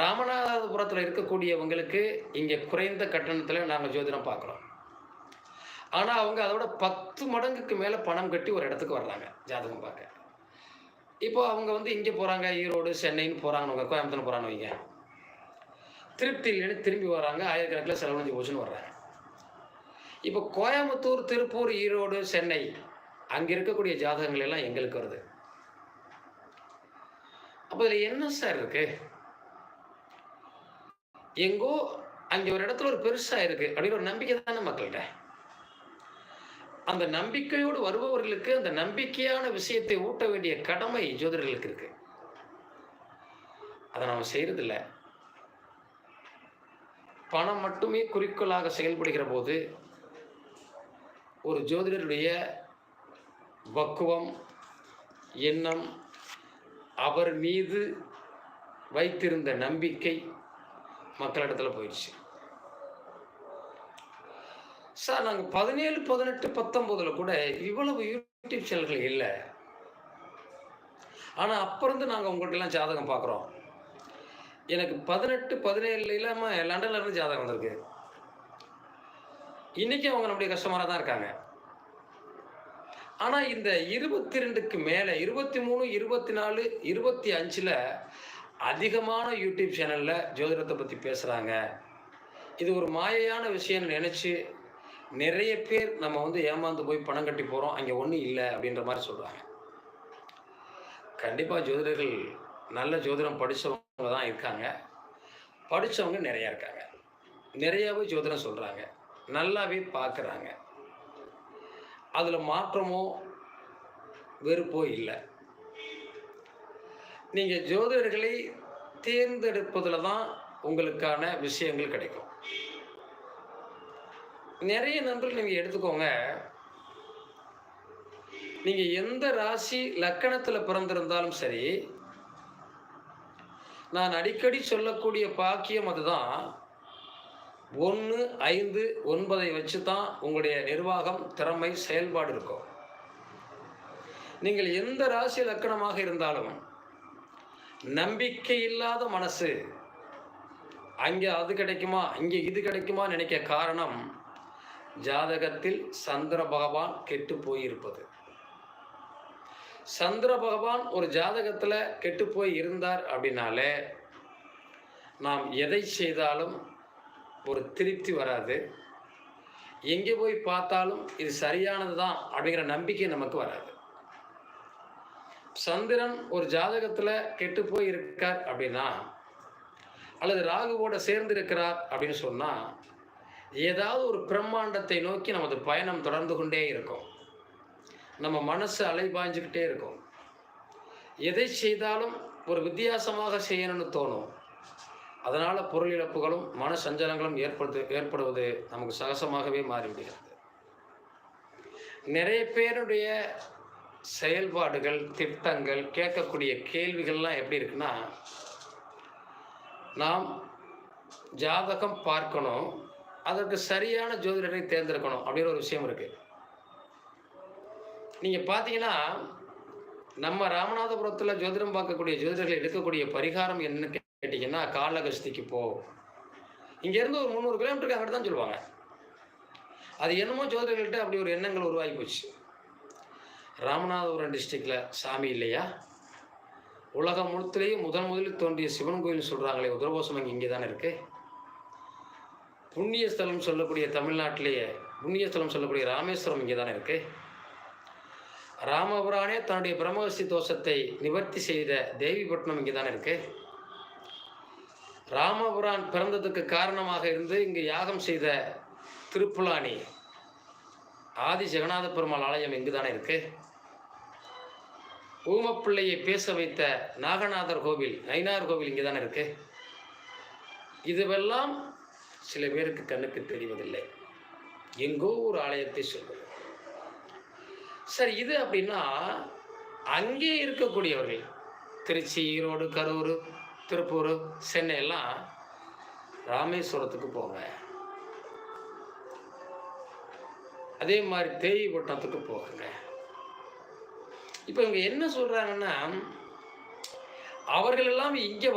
ராமநாதபுரத்தில் இருக்கக்கூடியவங்களுக்கு இங்கே குறைந்த கட்டணத்தில் நாங்கள் ஜோதிடம் பார்க்குறோம் ஆனால் அவங்க அதோட பத்து மடங்குக்கு மேலே பணம் கட்டி ஒரு இடத்துக்கு வர்றாங்க ஜாதகம் பார்க்க. இப்போ அவங்க வந்து இங்கே போகிறாங்க ஈரோடு சென்னைன்னு போகிறாங்க கோயம்புத்தூர் போகிறாங்க வைங்க. திருப்தி இல்லைன்னு திரும்பி வராங்க ஆயிரக்கணக்கில் செலவழிஞ்சு போச்சுன்னு வர்றாங்க. இப்போ கோயம்புத்தூர் திருப்பூர் ஈரோடு சென்னை அங்கே இருக்கக்கூடிய ஜாதகங்கள் எல்லாம் எங்களுக்கு வருது. அப்போ இதில் என்ன சார் இருக்குது எங்கோ அங்கே ஒரு இடத்துல ஒரு பெருசாக இருக்கு அப்படின்னு ஒரு நம்பிக்கை தானே மக்கள்கிட்ட? அந்த நம்பிக்கையோடு வருபவர்களுக்கு அந்த நம்பிக்கையான விஷயத்தை ஊட்ட வேண்டிய கடமை ஜோதிடர்களுக்கு இருக்கு. அதை நாம் செய்யறதில்ல. பணம் மட்டுமே குறிக்கோளாக செயல்படுகிற போது ஒரு ஜோதிடருடைய பக்குவம் எண்ணம் அவர் மீது வைத்திருந்த நம்பிக்கை மக்களிடத்தில் போயிடுச்சு சார் நாங்கள் பதினேழு பதினெட்டு பத்தொம்போதில் கூட இவ்வளவு யூடியூப் சேனல்கள் இல்லை. ஆனால் அப்போ இருந்து நாங்கள் உங்கள்கிட்டலாம் ஜாதகம் பார்க்குறோம் எனக்கு பதினெட்டு பதினேழு இல்லாமல் லண்டன்ல இருந்து ஜாதகம் வந்திருக்கு. இன்றைக்கி அவங்க நம்முடைய கஸ்டமராக தான் இருக்காங்க. ஆனால் இந்த இருபத்தி ரெண்டுக்கு மேலே இருபத்தி மூணு இருபத்தி நாலு இருபத்தி அஞ்சில் அதிகமான யூடியூப் சேனலில் ஜோதிடத்தை பற்றி பேசுகிறாங்க இது ஒரு மாயையான விஷயம்னு நினச்சி நிறைய பேர் நம்ம வந்து ஏமாந்து போய் பணம் கட்டி போகிறோம் அங்கே ஒன்றும் இல்லை அப்படின்ற மாதிரி சொல்கிறாங்க கண்டிப்பாக ஜோதிடர்கள் நல்ல ஜோதிடம் படித்தவங்க தான் இருக்காங்க. படித்தவங்க நிறையா இருக்காங்க. நிறையாவே ஜோதிடம் சொல்கிறாங்க நல்லாவே பார்க்குறாங்க அதில் மாற்றமோ வெறுப்போ இல்லை. நீங்கள் ஜோதிடர்களை தேர்ந்தெடுப்பதில் தான் உங்களுக்கான விஷயங்கள் கிடைக்கும். நிறைய நண்பர்கள் நீங்கள் எடுத்துக்கோங்க. நீங்கள் எந்த ராசி லக்கணத்தில் பிறந்திருந்தாலும் சரி நான் அடிக்கடி சொல்லக்கூடிய பாக்கியம் அதுதான். ஒன்று ஐந்து ஒன்பதை வச்சு தான் உங்களுடைய நிர்வாகம் திறமை செயல்பாடு இருக்கும். நீங்கள் எந்த ராசி லக்கணமாக இருந்தாலும் நம்பிக்கை இல்லாத மனசு. அங்கே அது கிடைக்குமா? இங்கே இது கிடைக்குமா? நினைக்க காரணம் ஜாதகத்தில் சந்திர பகவான் கெட்டு போயிருப்பது. சந்திர பகவான் ஒரு ஜாதகத்தில் கெட்டு போய் இருந்தார் அப்படின்னாலே நாம் எதை செய்தாலும் ஒரு திருப்தி வராது. எங்கே போய் பார்த்தாலும் இது சரியானது தான் அப்படிங்கிற நம்பிக்கை நமக்கு வராது. சந்திரன் ஒரு ஜாதகத்தில் கெட்டு போய் இருக்கார் அப்படின்னா அல்லது ராகுவோட சேர்ந்து இருக்கிறார் அப்படின்னு சொன்னால் ஏதாவது ஒரு பிரம்மாண்டத்தை நோக்கி நமது பயணம் தொடர்ந்து கொண்டே இருக்கும். நம்ம மனசு அலைபாய்ஞ்சுக்கிட்டே இருக்கும். எதை செய்தாலும் ஒரு வித்தியாசமாக செய்யணும்னு தோணும். அதனால் பொருள் இழப்புகளும் மன சஞ்சலங்களும் ஏற்படுத்து ஏற்படுவது நமக்கு சகசமாகவே மாறிவிடுகிறது நிறைய பேருடைய செயல்பாடுகள் திட்டங்கள் கேட்கக்கூடிய கேள்விகள்லாம் எப்படி இருக்குன்னா நாம் ஜாதகம் பார்க்கணும் அதற்கு சரியான ஜோதிடரை தேர்ந்தெடுக்கணும் அப்படின்னு ஒரு விஷயம் இருக்குது நீங்கள் பார்த்தீங்கன்னா நம்ம ராமநாதபுரத்தில் ஜோதிடம் பார்க்கக்கூடிய ஜோதிடர்கள் எடுக்கக்கூடிய பரிகாரம் என்னன்னு கேட்டிங்கன்னா காலகஸ்திக்கு போ. இங்கேருந்து ஒரு முந்நூறு கிலோமீட்டருக்கு அங்கிட்டு தான் சொல்லுவாங்க. அது என்னமோ ஜோதிடர்கள்ட்ட அப்படி ஒரு எண்ணங்கள் உருவாகி போச்சு. ராமநாதபுரம் டிஸ்ட்ரிக்டில் சாமி இல்லையா? உலகம் முழுத்திலேயும் முதன் முதலில் தோன்றிய சிவன் கோயில் சொல்கிறாங்களே உதரகோசம் அங்கே இங்கே தானே இருக்குது புண்ணிய ஸ்தலம் சொல்லக்கூடிய தமிழ்நாட்டிலேயே புண்ணிய ஸ்தலம் சொல்லக்கூடிய ராமேஸ்வரம் இங்கே தானே இருக்குது ராமபுரானே தன்னுடைய பிரம்மகஸ்தி தோஷத்தை நிவர்த்தி செய்த தேவிப்பட்டினம் இங்கே தானே இருக்கு. ராமபுரான் பிறந்ததுக்கு காரணமாக இருந்து இங்கு யாகம் செய்த திருப்புலானி ஆதி ஜெகநாத பெருமாள் ஆலயம் இங்கு தானே இருக்குது ஊமப்பிள்ளையை பேச வைத்த நாகநாதர் கோவில் நயினார் கோவில் இங்கே தானே இருக்கு? இதுவெல்லாம் சில பேருக்கு கண்ணுக்கு தெரிவதில்லை. எங்கோ ஒரு ஆலயத்தை சொல்வது. சரி இது அப்படின்னா அங்கே இருக்கக்கூடியவர்கள் திருச்சி ஈரோடு கரூர் திருப்பூர் சென்னை எல்லாம் ராமேஸ்வரத்துக்கு போங்க. அதே மாதிரி தேவிப்பட்டினத்துக்கு போகுங்க. இப்போ இவங்க என்ன சொல்கிறாங்கன்னா அவர்கள் எல்லாம் இங்கே